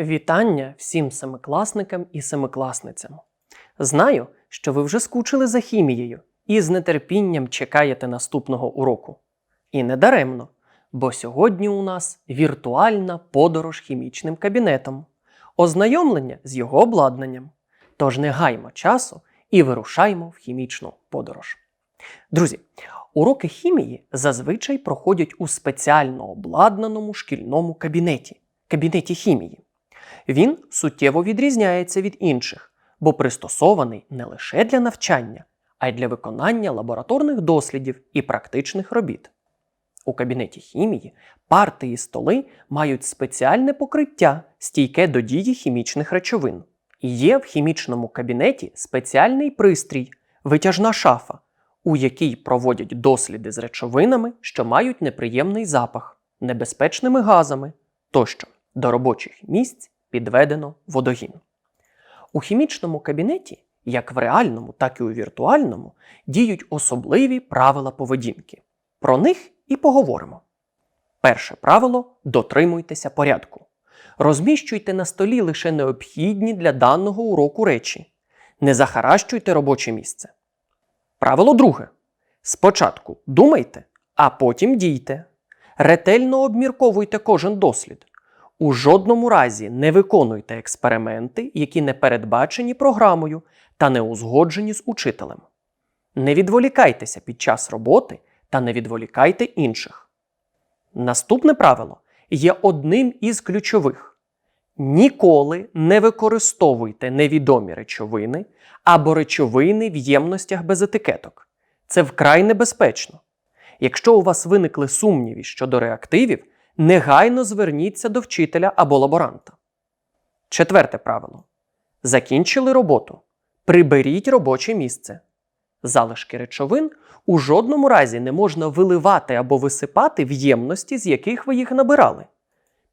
Вітання всім семикласникам і семикласницям. Знаю, що ви вже скучили за хімією і з нетерпінням чекаєте наступного уроку. І не даремно, бо сьогодні у нас віртуальна подорож хімічним кабінетом, ознайомлення з його обладнанням. Тож не гаймо часу і вирушаймо в хімічну подорож. Друзі, уроки хімії зазвичай проходять у спеціально обладнаному шкільному кабінеті кабінеті хімії. Він суттєво відрізняється від інших, бо пристосований не лише для навчання, а й для виконання лабораторних дослідів і практичних робіт. У кабінеті хімії парти і столи мають спеціальне покриття, стійке до дії хімічних речовин. І є в хімічному кабінеті спеціальний пристрій, витяжна шафа, у якій проводять досліди з речовинами, що мають неприємний запах, небезпечними газами тощо. До робочих місць підведено водогін. У хімічному кабінеті, як в реальному, так і у віртуальному, діють особливі правила поведінки. Про них і поговоримо. Перше правило дотримуйтеся порядку. Розміщуйте на столі лише необхідні для даного уроку речі. Не захаращуйте робоче місце. Правило друге. Спочатку думайте, а потім дійте. Ретельно обмірковуйте кожен дослід. У жодному разі не виконуйте експерименти, які не передбачені програмою та не узгоджені з учителем. Не відволікайтеся під час роботи та не відволікайте інших. Наступне правило є одним із ключових: ніколи не використовуйте невідомі речовини або речовини в ємностях без етикеток. Це вкрай небезпечно. Якщо у вас виникли сумніви щодо реактивів, негайно зверніться до вчителя або лаборанта. Четверте правило. Закінчили роботу. Приберіть робоче місце. Залишки речовин у жодному разі не можна виливати або висипати в ємності, з яких ви їх набирали.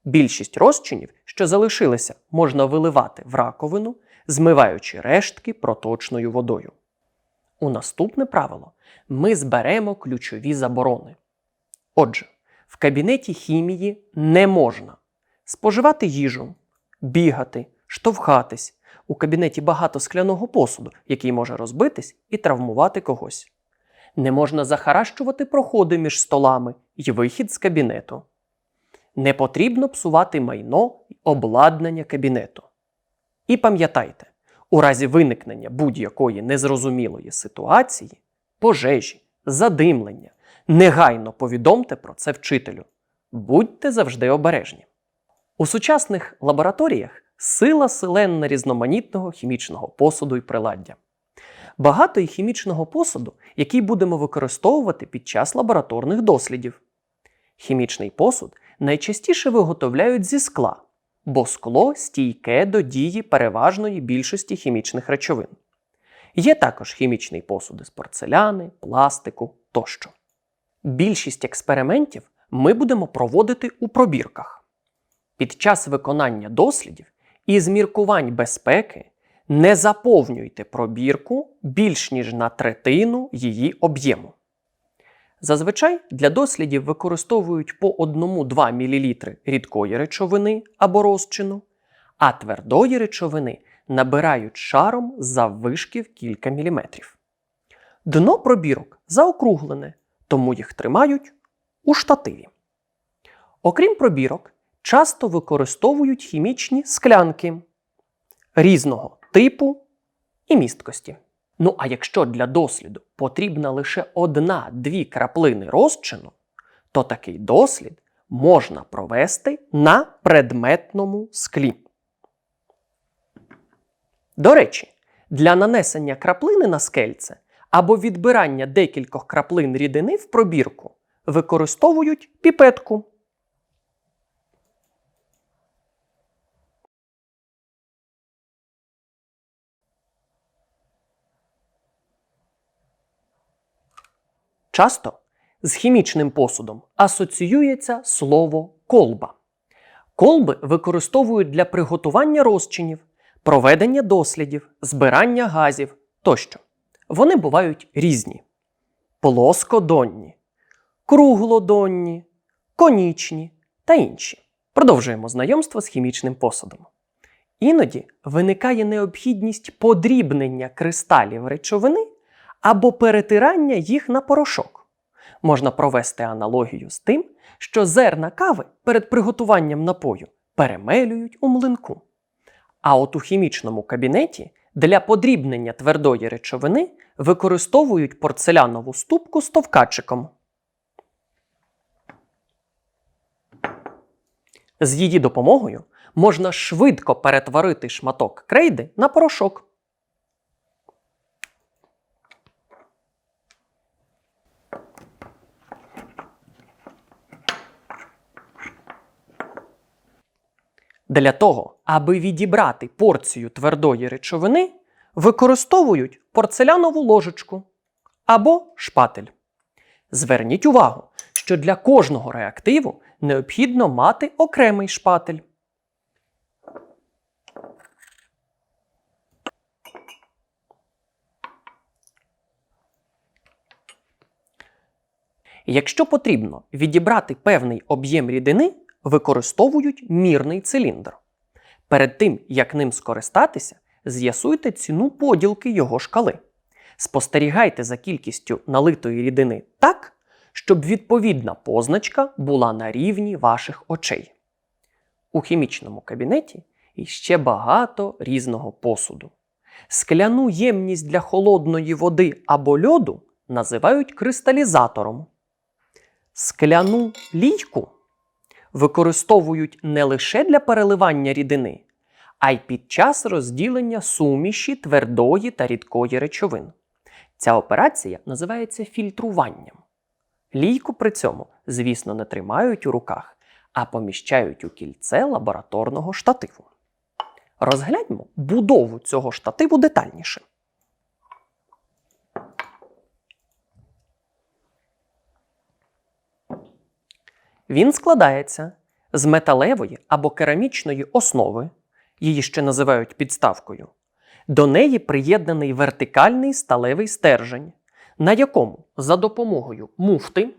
Більшість розчинів, що залишилися, можна виливати в раковину, змиваючи рештки проточною водою. У наступне правило ми зберемо ключові заборони. Отже, в кабінеті хімії не можна споживати їжу, бігати, штовхатись. У кабінеті багато скляного посуду, який може розбитись і травмувати когось. Не можна захаращувати проходи між столами і вихід з кабінету. Не потрібно псувати майно й обладнання кабінету. І пам'ятайте, у разі виникнення будь-якої незрозумілої ситуації, пожежі, задимлення, негайно повідомте про це вчителю. Будьте завжди обережні. У сучасних лабораторіях сила селенна різноманітного хімічного посуду і приладдя. Багато і хімічного посуду, який будемо використовувати під час лабораторних дослідів. Хімічний посуд найчастіше виготовляють зі скла, бо скло стійке до дії переважної більшості хімічних речовин. Є також хімічний посуд з порцеляни, пластику тощо. Більшість експериментів ми будемо проводити у пробірках. Під час виконання дослідів і зміркувань безпеки не заповнюйте пробірку більш ніж на третину її об'єму. Зазвичай для дослідів використовують по 1-2 мл рідкої речовини або розчину, а твердої речовини набирають шаром заввишки в кілька міліметрів. Дно пробірок заокруглене, тому їх тримають у штативі. Окрім пробірок, часто використовують хімічні склянки різного типу і місткості. Ну а якщо для досліду потрібна лише одна-дві краплини розчину, то такий дослід можна провести на предметному склі. До речі, для нанесення краплини на скельце або відбирання декількох краплин рідини в пробірку використовують піпетку. Часто з хімічним посудом асоціюється слово колба. Колби використовують для приготування розчинів, проведення дослідів, збирання газів тощо. Вони бувають різні: плоскодонні, круглодонні, конічні та інші. Продовжуємо знайомство з хімічним посудом. Іноді виникає необхідність подрібнення кристалів речовини або перетирання їх на порошок. Можна провести аналогію з тим, що зерна кави перед приготуванням напою перемелюють у млинку. А от у хімічному кабінеті для подрібнення твердої речовини використовують порцелянову ступку з товкачиком. З її допомогою можна швидко перетворити шматок крейди на порошок. Для того, аби відібрати порцію твердої речовини, використовують порцелянову ложечку або шпатель. Зверніть увагу, що для кожного реактиву необхідно мати окремий шпатель. Якщо потрібно відібрати певний об'єм рідини, використовують мірний циліндр. Перед тим, як ним скористатися, з'ясуйте ціну поділки його шкали. Спостерігайте за кількістю налитої рідини так, щоб відповідна позначка була на рівні ваших очей. У хімічному кабінеті іще багато різного посуду. Скляну ємність для холодної води або льоду називають кристалізатором. Скляну лійку використовують не лише для переливання рідини, а й під час розділення суміші твердої та рідкої речовин. Ця операція називається фільтруванням. Лійку при цьому, звісно, не тримають у руках, а поміщають у кільце лабораторного штативу. Розгляньмо будову цього штативу детальніше. Він складається з металевої або керамічної основи, її ще називають підставкою. До неї приєднаний вертикальний сталевий стержень, на якому за допомогою муфти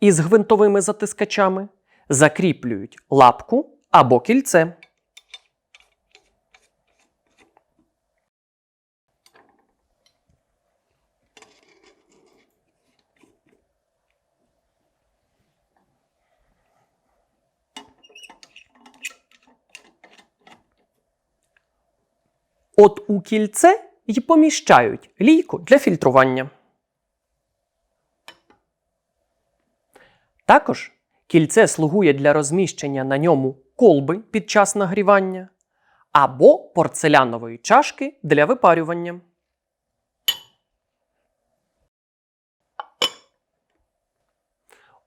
із гвинтовими затискачами закріплюють лапку або кільце. От у кільце й поміщають лійку для фільтрування. Також кільце слугує для розміщення на ньому колби під час нагрівання або порцелянової чашки для випарювання.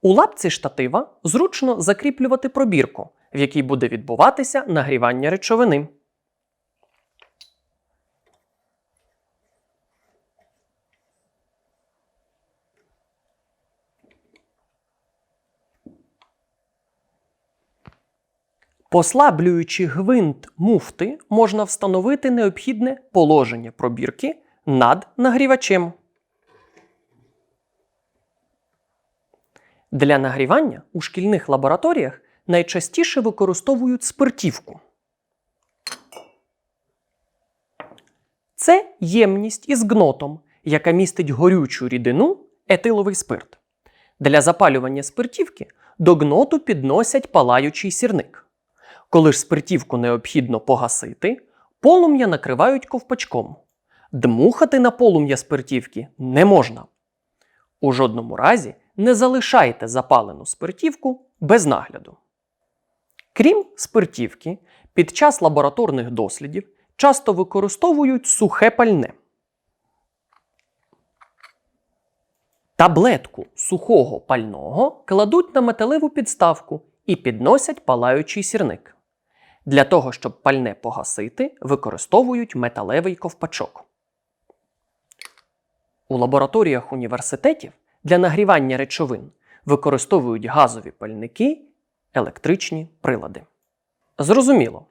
У лапці штатива зручно закріплювати пробірку, в якій буде відбуватися нагрівання речовини. Послаблюючи гвинт муфти, можна встановити необхідне положення пробірки над нагрівачем. Для нагрівання у шкільних лабораторіях найчастіше використовують спиртівку. Це ємність із гнотом, яка містить горючу рідину етиловий спирт. Для запалювання спиртівки до гноту підносять палаючий сірник. Коли ж спиртівку необхідно погасити, полум'я накривають ковпачком. Дмухати на полум'я спиртівки не можна. У жодному разі не залишайте запалену спиртівку без нагляду. Крім спиртівки, під час лабораторних дослідів часто використовують сухе пальне. Таблетку сухого пального кладуть на металеву підставку і підносять палаючий сірник. Для того, щоб пальне погасити, використовують металевий ковпачок. У лабораторіях університетів для нагрівання речовин використовують газові пальники, електричні прилади. Зрозуміло,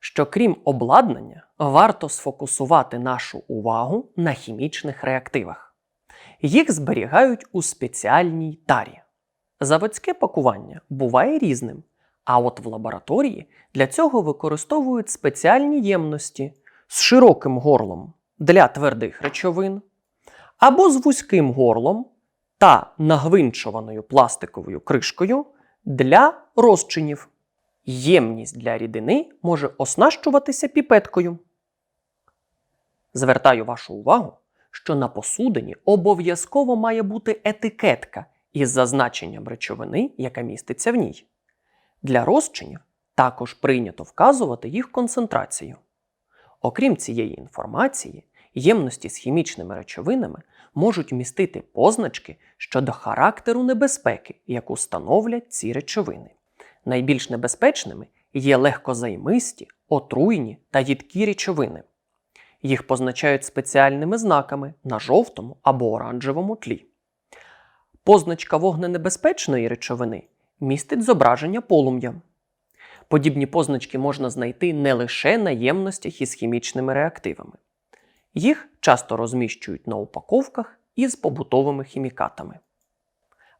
що крім обладнання, варто сфокусувати нашу увагу на хімічних реактивах. Їх зберігають у спеціальній тарі. Заводське пакування буває різним, А от в лабораторії для цього використовують спеціальні ємності з широким горлом для твердих речовин або з вузьким горлом та нагвинчуваною пластиковою кришкою для розчинів. Ємність для рідини може оснащуватися піпеткою. Звертаю вашу увагу, що на посудині обов'язково має бути етикетка із зазначенням речовини, яка міститься в ній. Для розчинів також прийнято вказувати їх концентрацію. Окрім цієї інформації, ємності з хімічними речовинами можуть містити позначки щодо характеру небезпеки, яку становлять ці речовини. Найбільш небезпечними є легкозаймисті, отруйні та їдкі речовини. Їх позначають спеціальними знаками на жовтому або оранжевому тлі. Позначка вогненебезпечної речовини містить зображення полум'я. Подібні позначки можна знайти не лише на ємностях із хімічними реактивами. Їх часто розміщують на упаковках із побутовими хімікатами.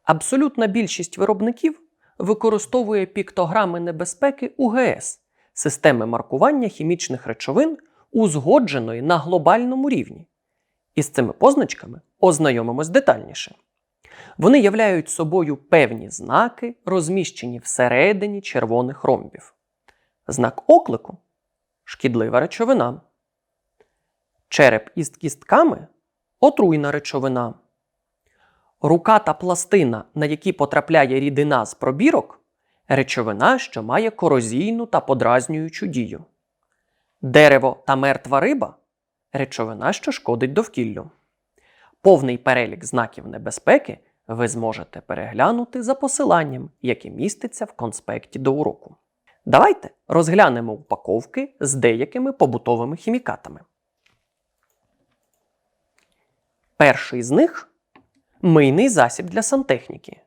Абсолютна більшість виробників використовує піктограми небезпеки УГС системи маркування хімічних речовин, узгодженої на глобальному рівні. Із цими позначками ознайомимось детальніше. Вони являють собою певні знаки, розміщені всередині червоних ромбів. Знак оклику шкідлива речовина. Череп із кістками отруйна речовина. Рука та пластина, на які потрапляє рідина з пробірок, речовина, що має корозійну та подразнюючу дію. Дерево та мертва риба речовина, що шкодить довкіллю. Повний перелік знаків небезпеки ви зможете переглянути за посиланням, яке міститься в конспекті до уроку. Давайте розглянемо упаковки з деякими побутовими хімікатами. Перший з них мийний засіб для сантехніки.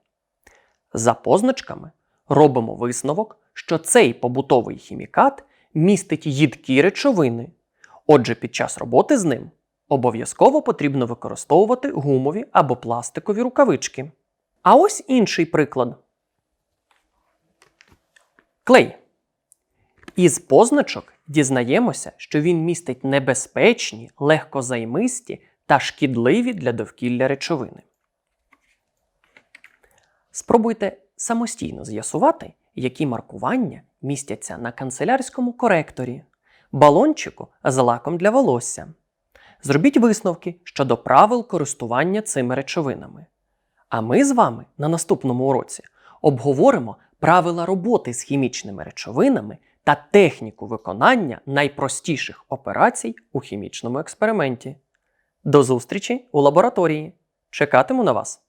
За позначками робимо висновок, що цей побутовий хімікат містить їдкі речовини. Отже, під час роботи з ним обов'язково потрібно використовувати гумові або пластикові рукавички. А ось інший приклад. Клей. Із позначок дізнаємося, що він містить небезпечні, легкозаймисті та шкідливі для довкілля речовини. Спробуйте самостійно з'ясувати, які маркування містяться на канцелярському коректорі, балончику з лаком для волосся. Зробіть висновки щодо правил користування цими речовинами. А ми з вами на наступному уроці обговоримо правила роботи з хімічними речовинами та техніку виконання найпростіших операцій у хімічному експерименті. До зустрічі у лабораторії! Чекатиму на вас!